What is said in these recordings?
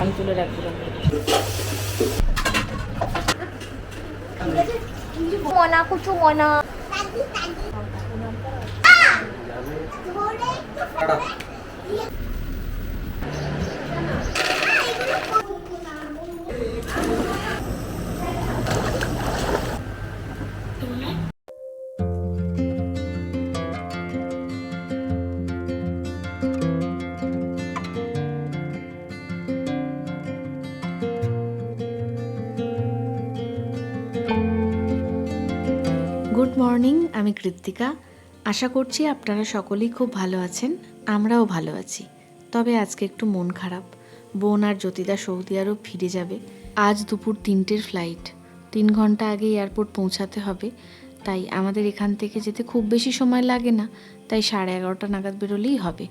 আমি তুলে রাখব মনা কুচু মনা গুড মর্নিং, আমি কৃত্তিকা। আশা করছি আপনারা সকলেই খুব ভালো আছেন, আমরাও ভালো আছি। তবে আজকে একটু মন খারাপ। বোন আর জ্যোতিদা সৌদি আরব ফিরে যাবে। আজ দুপুর তিনটের ফ্লাইট তিন ঘণ্টা আগে এয়ারপোর্ট পৌঁছাতে হবে। তাই আমাদের এখান থেকে যেতে খুব বেশি সময় লাগে না। তাই সাড়ে এগারোটা নাগাদ বেরোলেই হবে।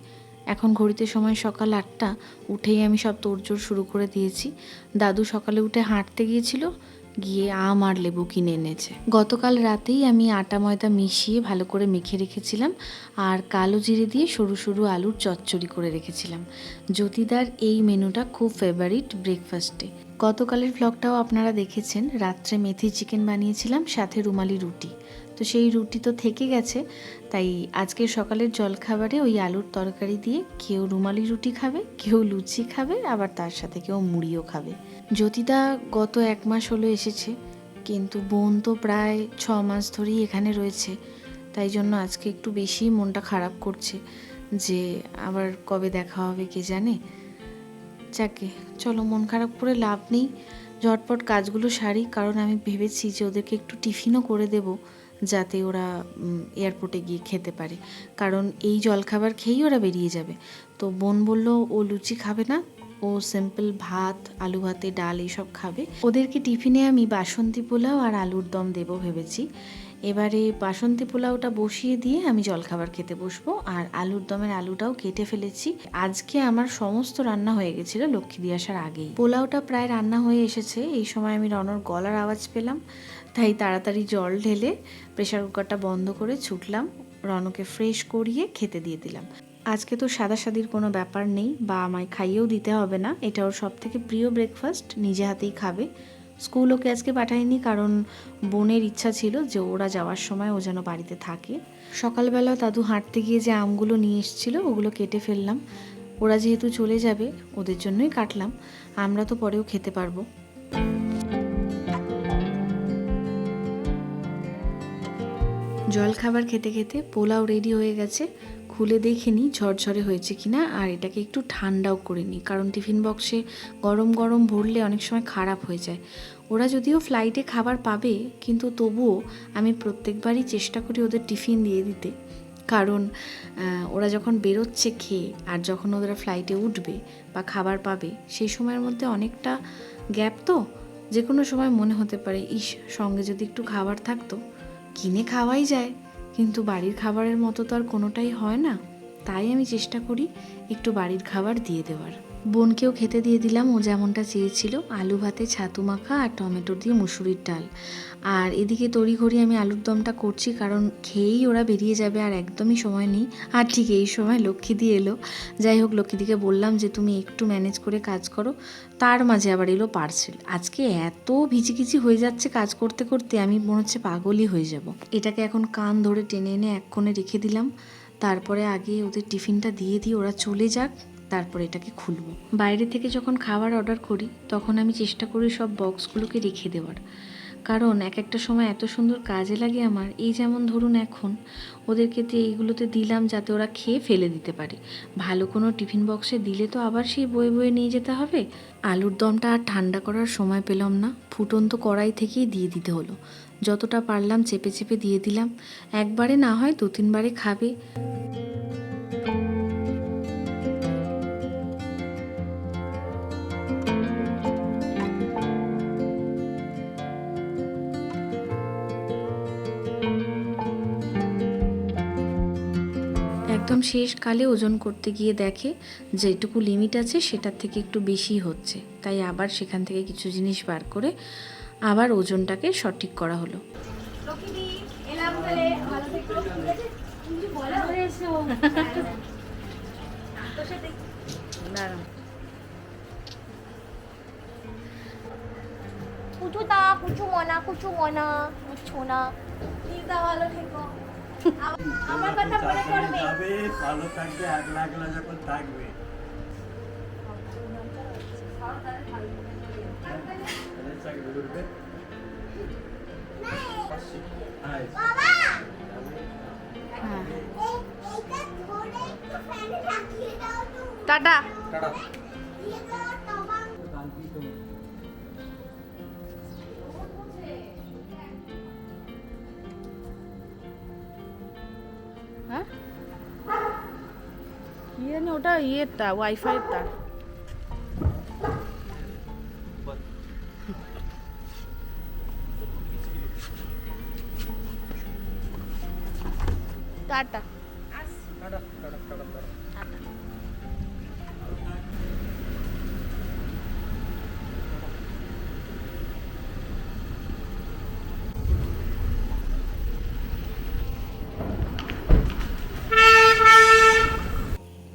এখন ঘড়িতে সময় সকাল আটটা। উঠেই আমি সব তোড়জোড় শুরু করে দিয়েছি। দাদু সকালে উঠে হাঁটতে গিয়েছিল। গিয়ে আম আর লেবু কিনে এনেছে। গতকাল রাতেই আমি আটা ময়দা মিশিয়ে ভালো করে মেখে রেখেছিলাম আর কালো জিরে দিয়ে সরু সরু আলুর চচ্চড়ি করে রেখেছিলাম। জ্যোতিদার এই মেনুটা খুব ফেভারিট ব্রেকফাস্টে গতকালের ভ্লগটাও আপনারা দেখেছেন, রাত্রে মেথি চিকেন বানিয়েছিলাম, সাথে রুমালি রুটি। তো সেই রুটি তো থেকে গেছে, তাই আজকের সকালের জলখাবারে ওই আলুর তরকারি দিয়ে কেউ রুমালি রুটি খাবে, কেউ লুচি খাবে, আবার তার সাথে কেউ মুড়িও খাবে। জ্যোতিদা গত এক মাস হলো এসেছে, কিন্তু বোন তো প্রায় ছ মাস ধরেই এখানে রয়েছে, তাই জন্য আজকে একটু বেশি মনটা খারাপ করছে যে আবার কবে দেখা হবে কে জানে। যাকে, চলো মন খারাপ করে লাভ নেই, ঝটপট কাজগুলো সারি, কারণ আমি ভেবেছি যে ওদেরকে একটু টিফিনও করে দেব, যাতে ওরা এয়ারপোর্টে গিয়ে খেতে পারে। কারণ এই জলখাবার খেয়েই ওরা বেরিয়ে যাবে। তো বোন বলল, ও লুচি খাবে না? ও সিম্পল ভাত, আলু ভাতে ডাল এইসব খাবে। ওদেরকে টিফিনে আমি বাসন্তী পোলাও আর আলুর দম দেবো ভেবেছি। এবারে বাসন্তী পোলাওটা বসিয়ে দিয়ে আমি জলখাবার খেতে বসবো আর আলুর দমের আলুটাও কেটে ফেলেছি। আজকে আমার সমস্ত রান্না হয়ে গেছিল লক্ষ্মী দিয়ে আসার আগেই। পোলাওটা প্রায় রান্না হয়ে এসেছে। এই সময় আমি রনর গলার আওয়াজ পেলাম, তাই তাড়াতাড়ি জল ঢেলে প্রেশার কুকারটা বন্ধ করে ছুটলাম। রনকে ফ্রেশ করিয়ে খেতে দিয়ে দিলাম। আজকে তো সাদা সাদির কোনো ব্যাপার নেই, বা আমায় খাইয়েও দিতে হবে না। এটা ওর সব থেকে প্রিয় ব্রেকফাস্ট নিজে হাতেই খাবে। স্কুল ওকে আজকে পাঠায়নি কারণ বোনের ইচ্ছা ছিল যে ওরা যাওয়ার সময় ও যেন বাড়িতে থাকে। সকালবেলা দাদু হাঁটতে গিয়ে যে আমগুলো নিয়ে এসেছিল, ওগুলো কেটে ফেললাম। ওরা যেহেতু চলে যাবে, ওদের জন্যই কাটলাম। আমরা তো পরেও খেতে পারব। জল খাবার খেতে খেতে পোলাও রেডি হয়ে গেছে। খুলে দেখে নিই ঝরঝরে হয়েছে কি না আর এটাকে একটু ঠান্ডাও করে নিই কারণ টিফিন বক্সে গরম গরম ভরলে অনেক সময় খারাপ হয়ে যায়। ওরা যদিও ফ্লাইটে খাবার পাবে, কিন্তু তবুও আমি প্রত্যেকবারই চেষ্টা করি ওদের টিফিন দিয়ে দিতে। কারণ ওরা যখন বেরোচ্ছে খেয়ে, আর যখন ওরা ফ্লাইটে উঠবে বা খাবার পাবে, সেই সময়ের মধ্যে অনেকটা গ্যাপ তো? যে কোনো সময় মনে হতে পারে, ইস, সঙ্গে যদি একটু খাবার থাকতো, কিনে খাওয়াই যায়। কিন্তু বাড়ির খাবারের মতো তো আর কোনোটাই হয় না। তাই আমি চেষ্টা করি একটু বাড়ির খাবার দিয়ে দেওয়ার। বোনকেও খেতে দিয়ে দিলাম। ও যেমনটা চেয়েছিল, আলু ভাতে ছাতু মাখা আর টমেটো দিয়ে মুসুরির ডাল। আর এদিকে তড়িঘড়ি আমি আলুর দমটা করছি, কারণ খেয়েই ওরা বেরিয়ে যাবে আর একদমই সময় নেই। আর ঠিক এই সময় লক্ষ্মী দিয়ে এলো। যাই হোক লক্ষ্মীদিকে বললাম যে, তুমি একটু ম্যানেজ করে কাজ করো। তার মাঝে আবার এলো পার্সেল। আজকে এত ভিচিকিচি হয়ে যাচ্ছে কাজ করতে করতে, আমি মনে হচ্ছে পাগলই হয়ে যাব। এটাকে এখন কান ধরে টেনে এনে এক কোণে রেখে দিলাম। তারপরে আগে ওদের টিফিনটা দিয়ে দিই, ওরা চলে যাক। তারপর এটাকে খুলবো। বাইরে থেকে যখন খাবার অর্ডার করি, তখন আমি চেষ্টা করি সব বক্সগুলোকে রেখে দেওয়ার। কারণ এক একটা সময় এত সুন্দর কাজে লাগে আমার, এই যেমন ধরুন এখন, ওদেরকে তো এইগুলোতে দিলাম যাতে ওরা খেয়ে ফেলে দিতে পারে। ভালো কোনো টিফিন বক্সে দিলে তো আবার সেই বয়ে বয়ে নিয়ে যেতে হবে। আলুর দমটা আর ঠান্ডা করার সময় পেলাম না, ফুটন্ত কড়াই থেকেই দিয়ে দিতে হলো। যতটা পারলাম চেপে চেপে দিয়ে দিলাম। একবারে না হয় দু তিনবারে খাবে। একদম শেষ কালে ওজন করতে গিয়ে দেখে যেটুকু লিমিট আছে, সেটার থেকে একটু বেশি হচ্ছে। তাই আবার সেখান থেকে কিছু জিনিস বার করে আবার ওজনটাকে সঠিক করা হলো। কুচু দা কুচু মনা কুচু মনা, কুচু না। ভালো থেকো। আমার কথা মনে করবে যাবে ভালো থাকবে একলা একলা যখন থাকবে। করবে আয়। টাটা। জানি ওটা ইয়েরটা ওয়াইফাই তার টাটা।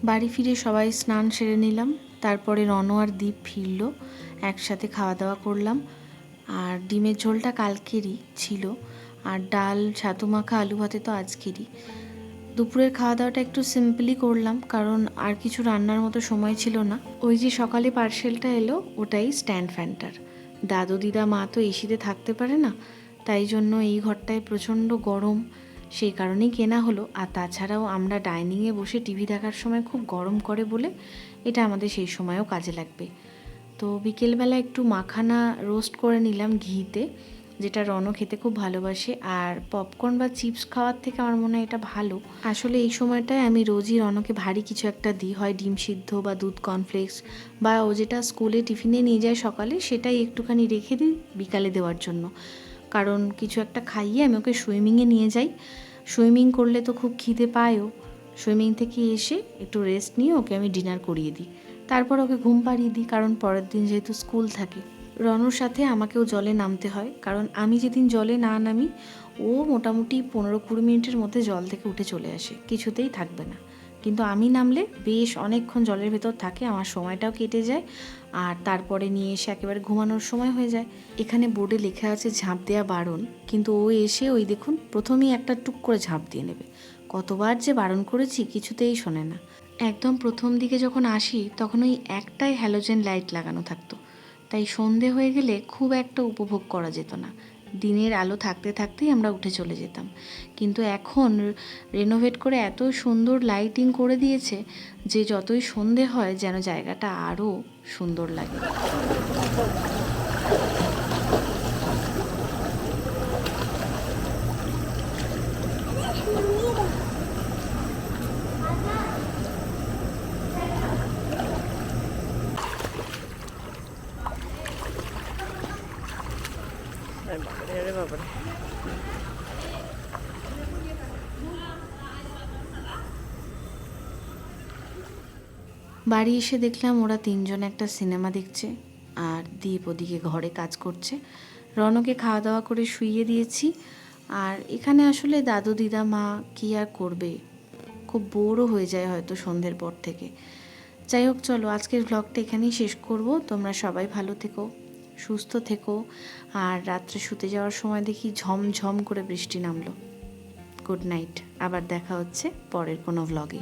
বাড়ি ফিরে সবাই স্নান সেরে নিলাম। তারপরে রণ আর দ্বীপ ফিরল, একসাথে খাওয়া দাওয়া করলাম। আর ডিমের ঝোলটা কালকেরই ছিল। আর ডাল, ছাতু মাখা, আলু ভাতে তো আজকেরই। দুপুরের খাওয়া দাওয়াটা একটু সিম্পলি করলাম, কারণ আর কিছু রান্নার মতো সময় ছিল না। ওই যে সকালে পার্সেলটা এলো, ওটাই স্ট্যান্ড ফ্যানটার। দাদু, দিদা, মা তো এসিতে থাকতে পারে না, তাই জন্য এই ঘরটায় প্রচণ্ড গরম সেই কারণেই কেনা হলো। আর তাছাড়াও আমরা ডাইনিংয়ে বসে টিভি দেখার সময় খুব গরম করে বলে এটা আমাদের সেই সময়ও কাজে লাগবে। তো বিকেলবেলা একটু মাখানা রোস্ট করে নিলাম ঘিতে, যেটা রণ খেতে খুব ভালোবাসে। আর পপকর্ন বা চিপস খাওয়ার থেকে আমার মনে হয় এটা ভালো। আসলে এই সময়টায় আমি রোজই রণকে ভারী কিছু একটা দিই। হয় ডিম সিদ্ধ বা দুধ কর্নফ্লেক্স বা ও যেটা স্কুলে টিফিনে নিয়ে যায় সকালে সেটাই একটুখানি রেখে দিই বিকালে দেওয়ার জন্য। কারণ কিছু একটা খাইয়ে আমি ওকে সুইমিংয়ে নিয়ে যাই। সুইমিং করলে তো খুব খিদে পায়ও। সুইমিং থেকে এসে একটু রেস্ট নিয়ে ওকে আমি ডিনার করিয়ে দিই। তারপর ওকে ঘুম পাড়িয়ে দিই কারণ পরের দিন যেহেতু স্কুল থাকে। রনুর সাথে আমাকেও জলে নামতে হয় কারণ আমি যেদিন জলে না নামি, ও মোটামুটি পনেরো কুড়ি মিনিটের মধ্যে জল থেকে উঠে চলে আসে, কিছুতেই থাকবে না। কিন্তু আমি নামলে বেশ অনেকক্ষণ জলের ভেতর থাকে, আমার সময়টাও কেটে যায় আর তারপরে নিয়ে এসে একেবারে ঘুমানোর সময় হয়ে যায়। এখানে বোর্ডে লেখা আছে, ঝাঁপ দেওয়া বারণ। কিন্তু ও এসে ওই দেখুন, প্রথমেই একটা টুক করে ঝাঁপ দিয়ে নেবে। কতবার যে বারণ করেছি কিছুতেই শোনে না। একদম প্রথম দিকে যখন আসি, তখন ওই একটাই হ্যালোজেন লাইট লাগানো থাকতো। তাই সন্ধে হয়ে গেলে খুব একটা উপভোগ করা যেত না। দিনের আলো থাকতে থাকতেই আমরা উঠে চলে যেতাম। কিন্তু এখন রেনোভেট করে এত সুন্দর লাইটিং করে দিয়েছে যে যতই সন্ধে হয় যেন জায়গাটা আরও সুন্দর লাগে। বাড়ি এসে দেখলাম ওরা তিনজন একটা সিনেমা দেখছে, আর দীপ ওদিকে ঘরে কাজ করছে। রনকে খাওয়া দাওয়া করে শুইয়ে দিয়েছি, আর এখানে আসলে দাদু দিদা মা কী আর করবে? খুব বোরও হয়ে যায় হয়তো সন্ধ্যের পর থেকে। যাই হোক, চলো আজকের ব্লগটা এখানেই শেষ করব। তোমরা সবাই ভালো থেকো। সুস্থ থেকো। আর রাত্রে শুতে যাওয়ার সময় দেখি ঝমঝম করে বৃষ্টি নামলো। গুড নাইট আবার দেখা হচ্ছে পরের কোনো ভ্লগে